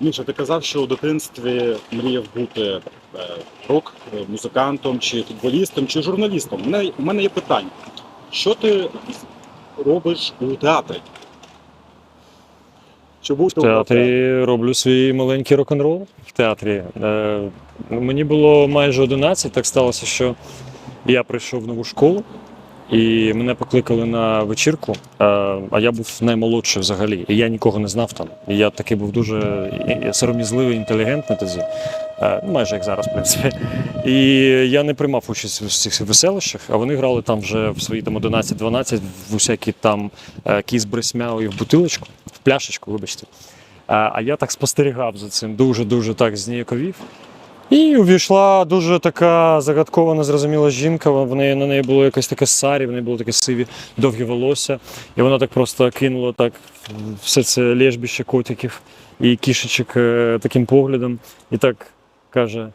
Міша, ти казав, що у дитинстві мріяв бути е, рок-музикантом, чи футболістом, чи журналістом. У мене, у мене є питання. Що ти робиш у театрі? Чи був В театрі роблю свій маленький рок-н-рол в театрі. Е, мені було майже 11, так сталося, що я прийшов в нову школу і мене покликали на вечірку, е, а я був наймолодший взагалі, і я нікого не знав там. І я такий був дуже сором'язливий, інтелігентний тоді, е, ну, майже як зараз, в принципі. І я не приймав участь в цих веселищах, а вони грали там вже в свої там 11-12 в усякі там е, кіс бресмяу і в бутилочку, в пляшечку, вибачте. А я так спостерігав за цим, дуже-дуже так зніяковів. І увійшла дуже така загадкова, незрозуміла жінка. В неї на неї було якесь таке сарі, в неї було таке сиві довгі волосся. І вона так просто кинула так все це лежбище котиків і кішечок е, таким поглядом. І так каже: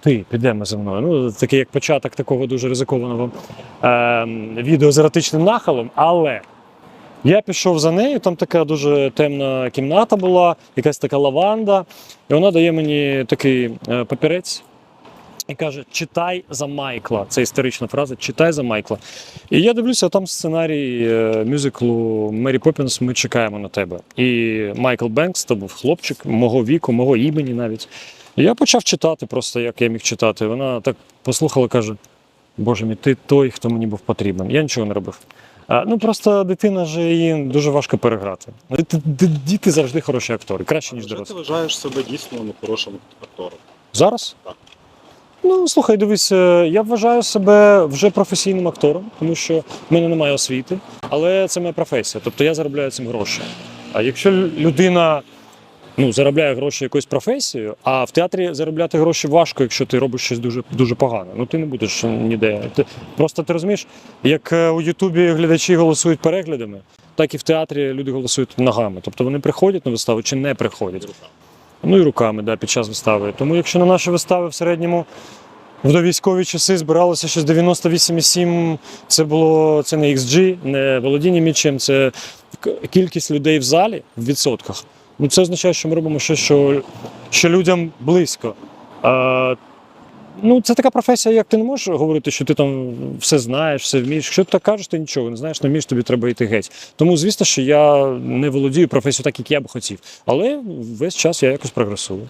Ти підемо за мною. Ну, такий як початок такого дуже ризикованого е, відео з еротичним нахилом, але. Я пішов за нею, там така дуже темна кімната була, якась така лаванда. І вона дає мені такий е, папірець і каже: читай за Майкла. Це історична фраза, читай за Майкла. І я дивлюся, там сценарій е, мюзиклу Мері Поппінс Ми чекаємо на тебе. І Майкл Бенкс, то був хлопчик мого віку, мого імені навіть. І я почав читати просто, як я міг читати. Вона так послухала, каже: Боже мій, ти той, хто мені був потрібен. Я нічого не робив. А, ну просто дитина ж її дуже важко переграти. Діти завжди хороші актори, краще, ніж дорослі. ти вважаєш себе дійсно ну, хорошим актором? Зараз? Так. Ну, слухай, дивись, е, я вважаю себе вже професійним актором, тому що в мене немає освіти, але це моя професія, тобто я заробляю цим гроші. А якщо людина ну, заробляє гроші якоюсь професією, а в театрі заробляти гроші важко, якщо ти робиш щось дуже, дуже погане. Ну ти не будеш ніде. Ти, просто ти розумієш, як е, у Ютубі глядачі голосують переглядами, так і в театрі люди голосують ногами. Тобто вони приходять на виставу чи не приходять. Ну і руками да, під час вистави. Тому якщо на наші вистави в середньому в довійськові часи збиралося щось 98,7, це було це не XG, не володіння м'ячем, це кількість людей в залі в відсотках. Ну це означає, що ми робимо щось, що, що людям близько. А, ну, це така професія, як ти не можеш говорити, що ти там все знаєш, все вмієш. Якщо ти так кажеш, ти нічого не знаєш, не вмієш, тобі треба йти геть. Тому, звісно, що я не володію професією так, як я б хотів. Але весь час я якось прогресую.